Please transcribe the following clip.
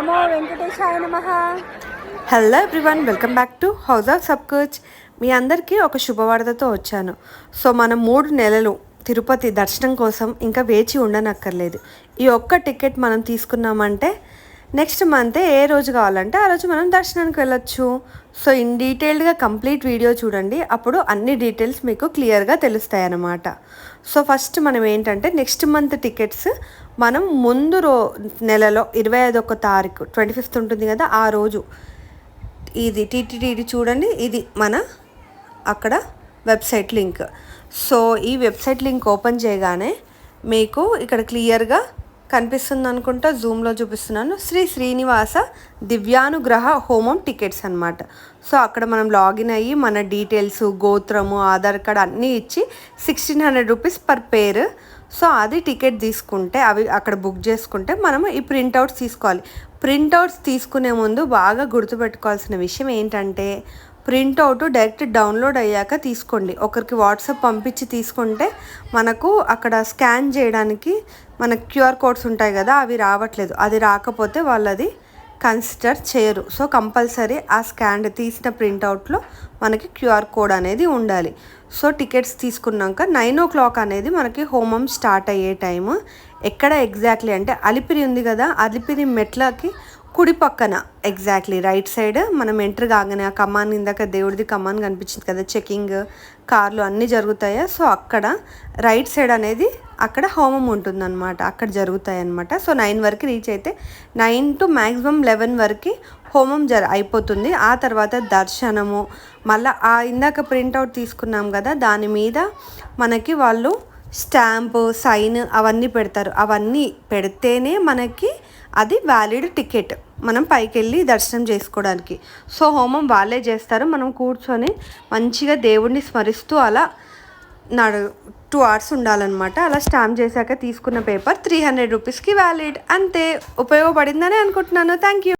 నమో వెంకటేశాయ నమ. Hello everyone welcome back to house of sub coach మీ అందరికీ ఒక శుభవార్తతో వచ్చాను. సో మనం మూడు నెలలు తిరుపతి దర్శనం కోసం ఇంకా వేచి ఉండనక్కర్లేదు. ఈ ఒక్క టికెట్ మనం తీసుకున్నామంటే నెక్స్ట్ మంత్ ఏ రోజు కావాలంటే ఆ రోజు మనం దర్శనానికి వెళ్ళొచ్చు. సో ఇన్ డీటెయిల్డ్గా కంప్లీట్ వీడియో చూడండి. అప్పుడు అన్ని డీటెయిల్స్ మీకు క్లియర్గా తెలుస్తాయి అన్నమాట సో ఫస్ట్ మనం ఏంటంటే నెక్స్ట్ మంత్ టికెట్స్ మనం ముందు రో నెలలో ఇరవై ఐదు ఒక తారీఖు ట్వంటీ ఫిఫ్త్ ఉంటుంది కదా ఆ రోజు ఇది టీటీడీ చూడండి ఇది మన అక్కడ వెబ్సైట్ లింక్. సో ఈ వెబ్సైట్ లింక్ ఓపెన్ చేయగానే మీకు ఇక్కడ క్లియర్గా కనిపిస్తుంది అనుకుంటా జూమ్లో చూపిస్తున్నాను. శ్రీ శ్రీనివాస దివ్యానుగ్రహ హోమం టికెట్స్ అనమాట సో అక్కడ మనం లాగిన్ అయ్యి మన డీటెయిల్స్ గోత్రము ఆధార్ కార్డ్ అన్నీ ఇచ్చి sixteen hundred rupees per pair so అది టికెట్ తీసుకుంటే అవి అక్కడ బుక్ చేసుకుంటే మనము ఈ ప్రింట్అవుట్స్ తీసుకోవాలి. ప్రింట్అవుట్స్ తీసుకునే ముందు బాగా గుర్తుపెట్టుకోవాల్సిన విషయం ఏంటంటే ప్రింట్అవుట్ డైరెక్ట్ డౌన్లోడ్ అయ్యాక తీసుకోండి. ఒకరికి వాట్సాప్ పంపించి తీసుకుంటే మనకు అక్కడ స్కాన్ చేయడానికి మన క్యూఆర్ కోడ్స్ ఉంటాయి కదా అవి రావట్లేదు. అది రాకపోతే వాళ్ళది కన్సిడర్ చేయరు. సో కంపల్సరీ ఆ స్కాన్ తీసిన ప్రింట్అవుట్లో మనకి క్యూఆర్ కోడ్ అనేది ఉండాలి. సో టికెట్స్ తీసుకున్నాక నైన్ ఓ క్లాక్ అనేది మనకి హోమం స్టార్ట్ అయ్యే టైము. ఎక్కడ ఎగ్జాక్ట్లీ అంటే అలిపిరి ఉంది కదా అలిపిరి మెట్లకి కుడి పక్కన ఎగ్జాక్ట్లీ రైట్ సైడ్ మనం ఎంటర్ కాగానే ఆ కమాన్ ఇందాక దేవుడిది కమాన్ కనిపించింది కదా చెకింగ్ కార్లు అన్నీ జరుగుతాయా? సో అక్కడ రైట్ సైడ్ అనేది అక్కడ హోమం ఉంటుందన్నమాట. అక్కడ జరుగుతాయి అనమాట సో నైన్ వరకు రీచ్ అయితే నైన్ టు మ్యాక్సిమం లెవెన్ వరకు హోమం జర అయిపోతుంది. ఆ తర్వాత దర్శనము మళ్ళీ ఆ ఇందాక ప్రింట్అవుట్ తీసుకున్నాం కదా దాని మీద మనకి వాళ్ళు స్టాంపు సైన్ అవన్నీ పెడతారు. అవన్నీ పెడితేనే మనకి అది వ్యాలిడ్ టికెట్. మనం పైకి వెళ్ళి దర్శనం చేసుకోవడానికి. సో హోమం వాళ్ళే చేస్తారు. మనం కూర్చొని మంచిగా దేవుడిని స్మరిస్తూ అలా నడు టూ అవర్స్ ఉండాలన్నమాట. అలా స్టాంప్ చేశాక తీసుకున్న పేపర్ త్రీ హండ్రెడ్ రూపీస్కి వ్యాలిడ్. అంతే. ఉపయోగపడిందని అనుకుంటున్నాను. Thank you